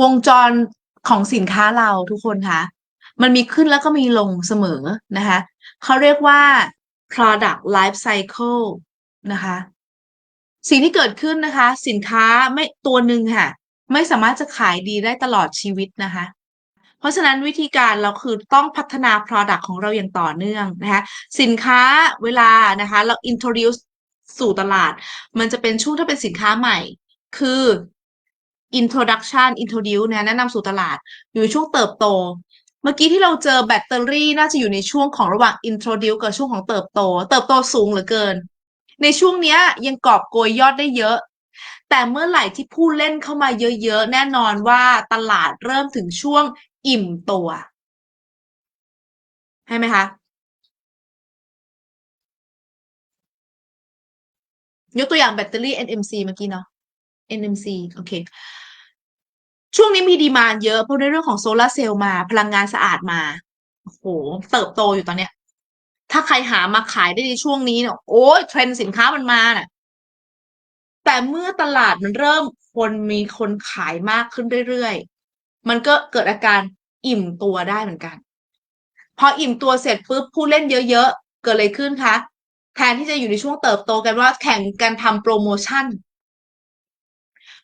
วงจรของสินค้าเราทุกคนคะมันมีขึ้นแล้วก็มีลงเสมอนะคะเขาเรียกว่า product life cycle นะคะ สิ่งที่เกิดขึ้นนะคะ สินค้าไม่ตัวหนึ่งค่ะ ไม่สามารถจะขายดีได้ตลอดชีวิตนะคะ เพราะฉะนั้นวิธีการเราคือต้องพัฒนา product ของเราอย่างต่อเนื่องนะคะสินค้าเวลานะคะ เรา introduce สู่ตลาด มันจะเป็นช่วงถ้าเป็นสินค้าใหม่ คือ introduction introduce นะแนะนำสู่ตลาดอยู่ช่วงเติบโต เมื่อกี้ที่เราเจอแบตเตอรี่น่าจะอยู่ในช่วงของระหว่าง introduce กับช่วงของเติบโต เติบโตสูงเหลือเกิน ในช่วงเนี้ยยังกอบโกยยอดได้เยอะ แต่เมื่อไหร่ที่ผู้เล่นเข้ามาเยอะๆ แน่นอนว่าตลาดเริ่มถึงช่วงอิ่มตัวใช่ไหมคะยกตัวอย่างแบตเตอรี่ NMC เมื่อกี้เนาะ NMC โอเค ช่วงนี้มีดีมานเยอะ เพราะในเรื่องของโซลาร์เซลล์มาพลังงานสะอาดมา โอ้โห เติบโตอยู่ตอนเนี้ย ถ้าใครหามาขายได้ในช่วงนี้เนี่ยโอ้ยเทรนด์สินค้ามันมาน่ะ แต่เมื่อตลาดมันเริ่มคนมีคนขายมากขึ้นเรื่อยๆ มันก็เกิดอาการอิ่มตัวได้เหมือนกัน พออิ่มตัวเสร็จปุ๊บผู้เล่นเยอะๆ เกิดอะไรขึ้นคะแทนที่จะอยู่ในช่วงเติบโตกันว่าแข่งกันทำโปรโมชั่น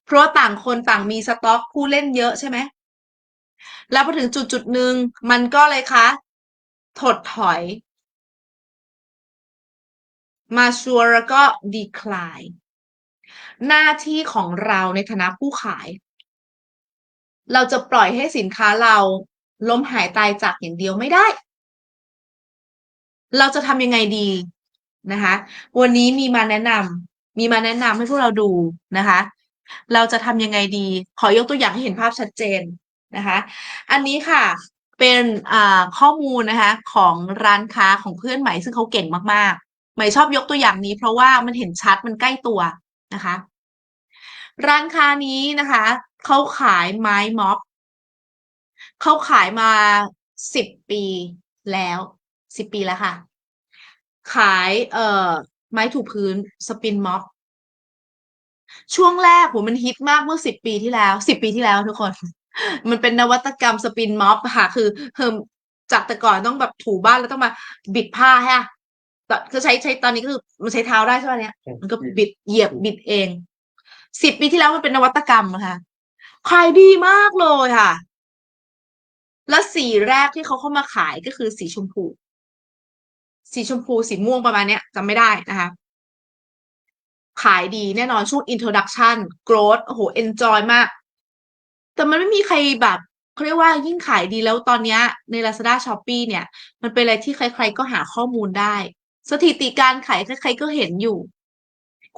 เพราะว่าต่างคนต่างมีสต็อกผู้เล่นเยอะใช่ไหมแล้วพอถึงจุดจุดหนึ่งมันก็เลยคะถดถอย มาชัวร์แล้วก็ดีคลายหน้าที่ของเราในฐานะผู้ขาย เราจะปล่อยให้สินค้าเราล้มหายตายจากอย่างเดียวไม่ได้ เราจะทำยังไงดีนะคะ วันนี้มีมาแนะนำมีมาแนะนำให้พวกเราดูนะคะ เราจะทำยังไงดี ขอยกตัวอย่างให้เห็นภาพชัดเจนนะคะ อันนี้ค่ะเป็นข้อมูลนะคะของร้านค้าของเพื่อนใหม่ซึ่งเขาเก่งมากๆ ใหม่ชอบยกตัวอย่างนี้ เพราะว่ามันเห็นชัดมันใกล้ตัวนะคะ ร้านค้านี้นะคะเขาขายไม้ม็อบเขาขายมาสิบปีแล้วสิบปีแล้วค่ะ ขายเอ่อไม้ถูพื้นสปินม็อบ ช่วงแรกโหมันฮิตมากเมื่อสิบปีที่แล้วสิบปีที่แล้วทุกคน มันเป็นนวัตกรรมสปินม็อบค่ะ คือเฮิมจากแต่ก่อนต้องแบบถูบ้านแล้วต้องมาบิดผ้าฮะแต่คือใช้ใช้ตอนนี้ก็คือมันใช้เท้าได้ใช่ไหมเนี่ยมันก็บิดเหยียบบิดเองสิบปีที่แล้วมันเป็นนวัตกรรมอะค่ะขายดีมากเลยค่ะ แล้วสีแรกที่เขาเข้ามาขายก็คือสีชมพู สีชมพูสีม่วงประมาณเนี้ยจำไม่ได้นะคะ ขายดีแน่นอนช่วง introduction growth โอ้โห enjoy มาก แต่มันไม่มีใครแบบเขาเรียกว่ายิ่งขายดีแล้วตอนนี้ใน Lazada Shopee เนี่ย มันเป็นอะไรที่ใครๆก็หาข้อมูลได้ สถิติการขายใครๆก็เห็นอยู่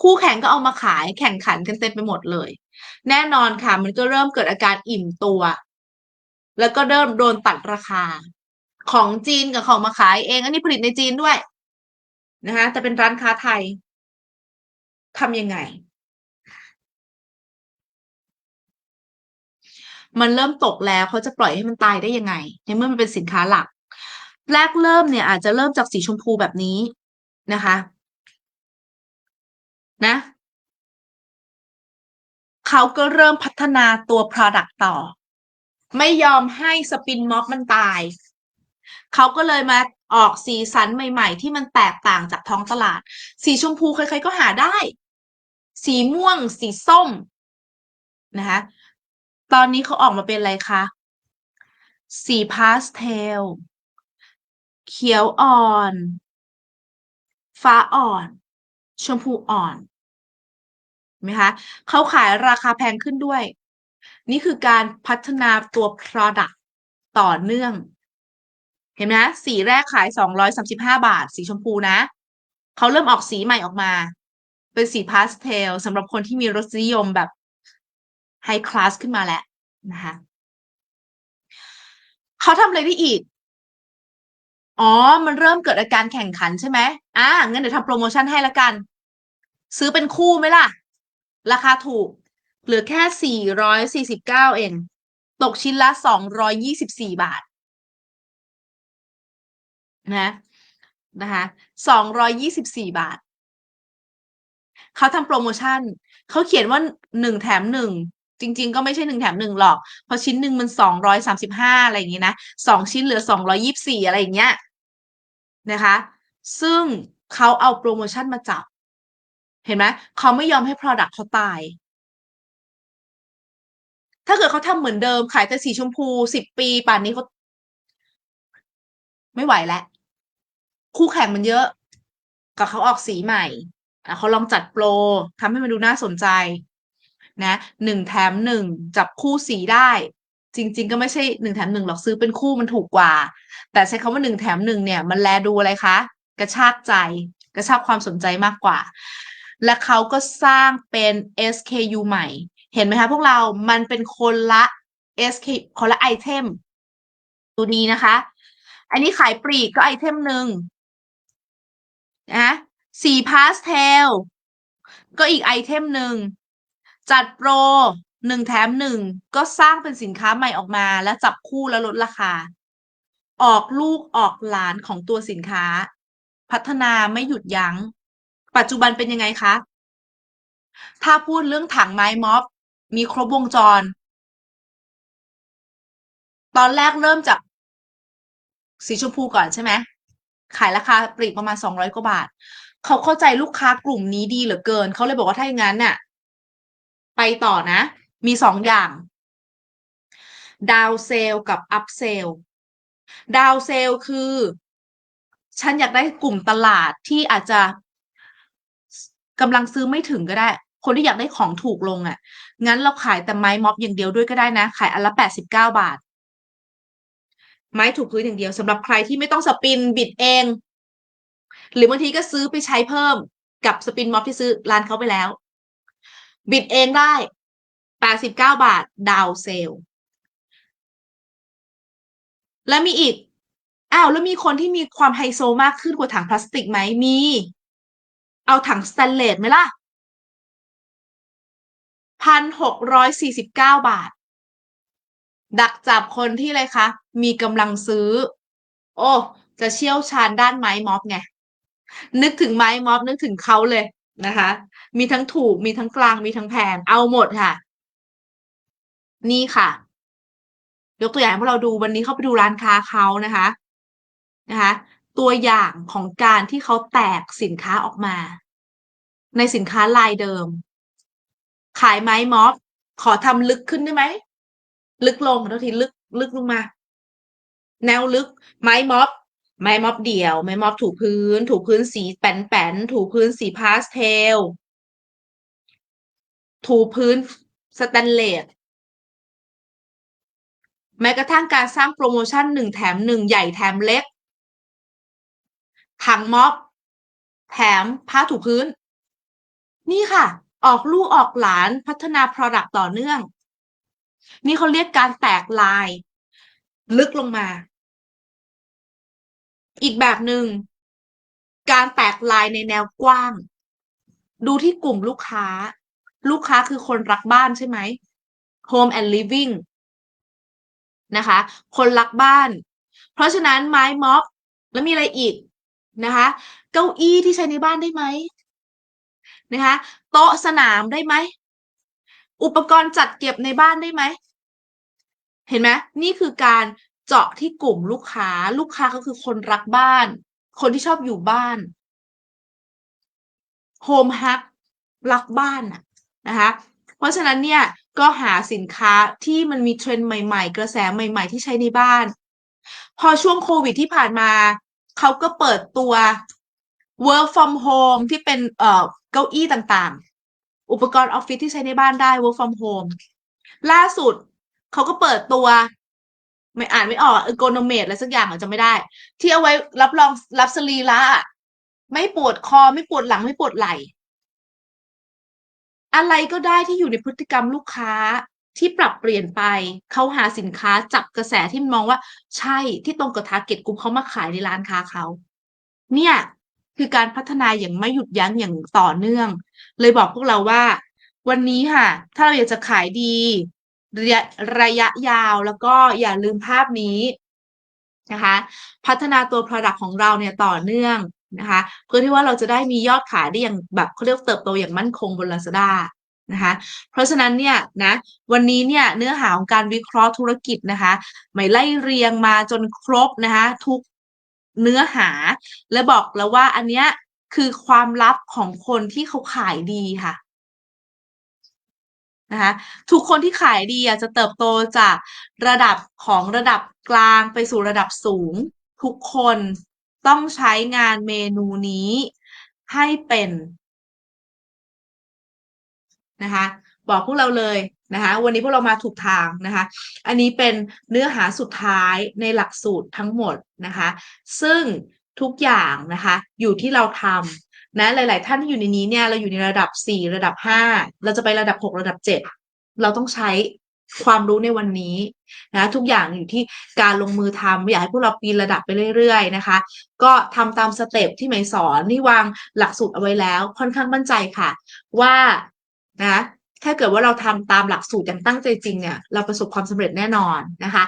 คู่แข่งก็เอามาขายแข่งขันกันเต็มไปหมดเลย แน่นอนค่ะ มันก็เริ่มเกิดอาการอิ่มตัว แล้วก็เริ่มโดนตัดราคา ของจีนกับของมาขายเอง อันนี้ผลิตในจีนด้วยนะคะแต่เป็นร้านค้าไทย ทำยังไง มันเริ่มตกแล้วเขาจะปล่อยให้มันตายได้ยังไง ในเมื่อมันเป็นสินค้าหลัก แรกเริ่มเนี่ย อาจจะเริ่มจากสีชมพูแบบนี้นะคะ นะเขาก็เริ่มพัฒนาตัว Product ต่อ ไม่ยอมให้สปินม็อบมันตาย เขาก็เลยมาออกสีสันใหม่ ๆ ที่มันแตกต่างจากท้องตลาด สีชมพูใครๆก็หาได้ สีม่วง สีส้มนะคะตอนนี้เขาออกมาเป็นอะไรคะ สีพาสเทล เขียวอ่อน ฟ้าอ่อน ชมพูอ่อนเห็นไหมคะเขาขายราคาแพงขึ้นด้วย นี่คือการพัฒนาตัว Product ต่อเนื่อง เห็นไหมคะสีแรกขายสองร้อยสามสิบห้าบาท สีชมพูนะ เขาเริ่มออกสีใหม่ออกมา เป็นสีพาสเทลสำหรับคนที่มีรสนิยมแบบไฮคลาสขึ้นมาแล้วนะคะเขาทำอะไรได้อีก อ๋อ มันเริ่มเกิดอาการแข่งขันใช่ไหมอ่างั้นเดี๋ยวทำโปรโมชั่นให้ละกัน ซื้อเป็นคู่ไหมล่ะ ราคาถูก เหลือแค่สี่ร้อยสี่สิบเก้าเอง ตกชิ้นละสองร้อยยี่สิบสี่บาท นะ นะคะสองร้อยยี่สิบสี่บาท เขาทำโปรโมชั่นเขาเขียนว่าหนึ่งแถมหนึ่งจริง ๆ ก็ไม่ใช่หนึ่งแถมหนึ่งหรอก เพราะชิ้นหนึ่งมันสองร้อยสามสิบห้าอะไรอย่างงี้นะสองชิ้นเหลือสองร้อยยี่สี่อะไรอย่างเงี้ยนะคะ ซึ่งเขาเอาโปรโมชั่นมาจับ เห็นไหมเขาไม่ยอมให้ Product เขาตาย ถ้าเกิดเขาทำเหมือนเดิม ขายแต่สีชมพูสิบปีป่านนี้เขาไม่ไหวแล้วคู่แข่งมันเยอะ กับเขาออกสีใหม่ เขาลองจัดโปรทำให้มันดูน่าสนใจนะหนึ่งแถมหนึ่งจับคู่สีได้ จริง ๆ ก็ไม่ใช่หนึ่งแถมหนึ่งหรอกซื้อเป็นคู่มันถูกกว่า แต่ใช้คำว่าหนึ่งแถมหนึ่งเนี่ย มันแลดูอะไรคะ กระชากใจ กระชากความสนใจมากกว่า และเขาก็สร้างเป็น SKU ใหม่ เห็นไหมคะพวกเรามันเป็นคนละ SK คนละไอเทมดูดีนะคะ อันนี้ขายปลีกก็ไอเทมหนึ่งนะ สีพาสเทล ก็อีกไอเทมหนึ่ง จัดโปรหนึ่งแถมหนึ่งก็สร้างเป็นสินค้าใหม่ออกมาแล้วจับคู่แล้วลดราคา ออกลูกออกหลานของตัวสินค้า พัฒนาไม่หยุดยัง้ง ปัจจุบันเป็นยังไงคะ ถ้าพูดเรื่องถังไม้ม็อบ มีครบวงจร ตอนแรกเริ่มจาก สีชมพูก่อนใช่ไหมขายราคาปลีกประมาณสองร้อยกว่าบาท เขาเข้าใจลูกค้ากลุ่มนี้ดีเหลือเกิน เขาเลยบอกว่าถ้าอย่างนั้นน่ะ ไปต่อนะ มีสองอย่าง ดาวเซลกับอัพเซลดาวเซลคือ ฉันอยากได้กลุ่มตลาดที่อาจจะกำลังซื้อไม่ถึงก็ได้ คนที่อยากได้ของถูกลงอะ่ะ งั้นเราขายแต่ไม้ม็อบอย่างเดียวด้วยก็ได้นะ ขายอันละแปดสิบเก้าบาท ไม้ถูกพื้นอย่างเดียวสำหรับใครที่ไม่ต้องสปินบิดเอง หรือบางทีก็ซื้อไปใช้เพิ่มกับสปินม็อบที่ซื้อร้านเขาไปแล้ว บิดเองได้แปดสิบเก้าบาท ดาวเซล แล้วมีอีก อ้าว แล้วมีคนที่มีความไฮโซมากขึ้นกว่าถังพลาสติกไหม มี เอาถังสแตนเลสไหมล่ะพันหกร้อยสี่สิบเก้าบาท ดักจับคนที่เลยคะ มีกำลังซื้อ โอ้ จะเชี่ยวชาญด้านไม้ม็อบไง นึกถึงไม้ม็อบนึกถึงเขาเลยนะคะ มีทั้งถูกมีทั้งกลางมีทั้งแพงเอาหมดค่ะ นี่ค่ะ ยกตัวอย่างให้พวกเราดูวันนี้เข้าไปดูร้านค้าเขานะคะนะคะ ตัวอย่างของการที่เขาแตกสินค้าออกมา ในสินค้าลายเดิม ขายไม้ม็อบ ขอทำลึกขึ้นได้ไหม ลึกลงทุกทีลึกลึกลงมา แนวลึกไม้ม็อบ ไม้ม็อบเดี่ยว ไม้ม็อบถูพื้น ถูพื้นสีแป้นๆถูพื้นสีพาสเทล ถูพื้นสแตนเลสแม้กระทั่งการสร้างโปรโมชั่นหนึ่งแถมหนึ่งใหญ่แถมเล็ก ถังม็อบ แถมผ้าถูพื้น นี่ค่ะ ออกลูกออกหลานพัฒนา Product ต่อเนื่อง นี่เขาเรียกการแตกลาย ลึกลงมา อีกแบบหนึ่งการแตกลายในแนวกว้าง ดูที่กลุ่มลูกค้า ลูกค้าคือคนรักบ้านใช่ไหม Home and Living นะคะ คนรักบ้าน เพราะฉะนั้นไม้ม็อบแล้วมีอะไรอีกนะคะ เก้าอี้ที่ใช้ในบ้านได้ไหมนะคะ โต๊ะสนามได้ไหม อุปกรณ์จัดเก็บในบ้านได้ไหม เห็นไหมนี่คือการ เจาะที่กลุ่มลูกค้า ลูกค้าก็คือคนรักบ้าน คนที่ชอบอยู่บ้านโฮมฮักรักบ้านน่ะนะคะ เพราะฉะนั้นเนี่ยก็หาสินค้าที่มันมีเทรนด์ใหม่ ๆ กระแสใหม่ ๆ ที่ใช้ในบ้าน พอช่วงโควิดที่ผ่านมาเขาก็เปิดตัว work from home ที่เป็นเอ่อเก้าอี้ต่างๆ อุปกรณ์ออฟฟิศที่ใช้ในบ้านได้ work from home ล่าสุดเขาก็เปิดตัว ไม่อ่านไม่ออกเออโกนเมดอะไรสักอย่างอาจจะไม่ได้ ที่เอาไว้รับรองรับสรีระไม่ปวดคอไม่ปวดหลังไม่ปวดไหล่อะไรก็ได้ที่อยู่ในพฤติกรรมลูกค้าที่ปรับเปลี่ยนไปเขาหาสินค้าจับกระแสที่มองว่า ใช่ที่ตรงกับทาร์เก็ตกลุ่มเขามาขายในร้านค้าเขา เนี่ยคือการพัฒนาอย่างไม่หยุดยั้งอย่างต่อเนื่อง เลยบอกพวกเราว่า วันนี้ค่ะ ถ้าเราอยากจะขายดี ระยะระยะยาวแล้วก็อย่าลืมภาพนี้นะคะพัฒนาตัว Product ของเราเนี่ยต่อเนื่องนะคะเพื่อที่ว่าเราจะได้มียอดขายได้อย่างแบบเขาเรียกเติบโตอย่างมั่นคงบน Lazada นะคะเพราะฉะนั้นเนี่ยนะวันนี้เนี่ยเนื้อหาของการวิเคราะห์ธุรกิจนะคะหมายไล่เรียงมาจนครบนะคะทุกเนื้อหา และบอกแล้วว่าอันเนี้ยคือความลับของคนที่เขาขายดีค่ะ นะคะทุกคนที่ขายดีอะจะเติบโตจากระดับของระดับกลางไปสู่ระดับสูง ทุกคนต้องใช้งานเมนูนี้ให้เป็นนะคะบอกพวกเราเลยนะคะวันนี้พวกเรามาถูกทางนะคะ อันนี้เป็นเนื้อหาสุดท้ายในหลักสูตรทั้งหมดนะคะ ซึ่งทุกอย่างนะคะอยู่ที่เราทำ นะหลาย ๆ ท่านที่อยู่ในนี้เนี่ยเราอยู่ในระดับ 4 ระดับ 5 เราจะไประดับ 6 ระดับ 7 เราต้องใช้ความรู้ในวันนี้นะทุกอย่างอยู่ที่การลงมือทำอยากให้พวกเราปีนระดับไปเรื่อย ๆ นะคะ ก็ทำตามสเต็ปที่หมายสอนที่วางหลักสูตรเอาไว้แล้ว ค่อนข้างมั่นใจค่ะ ว่านะถ้าเกิดว่าเราทำตามหลักสูตรอย่างตั้งใจจริงเนี่ยเราประสบความสำเร็จแน่นอนนะคะ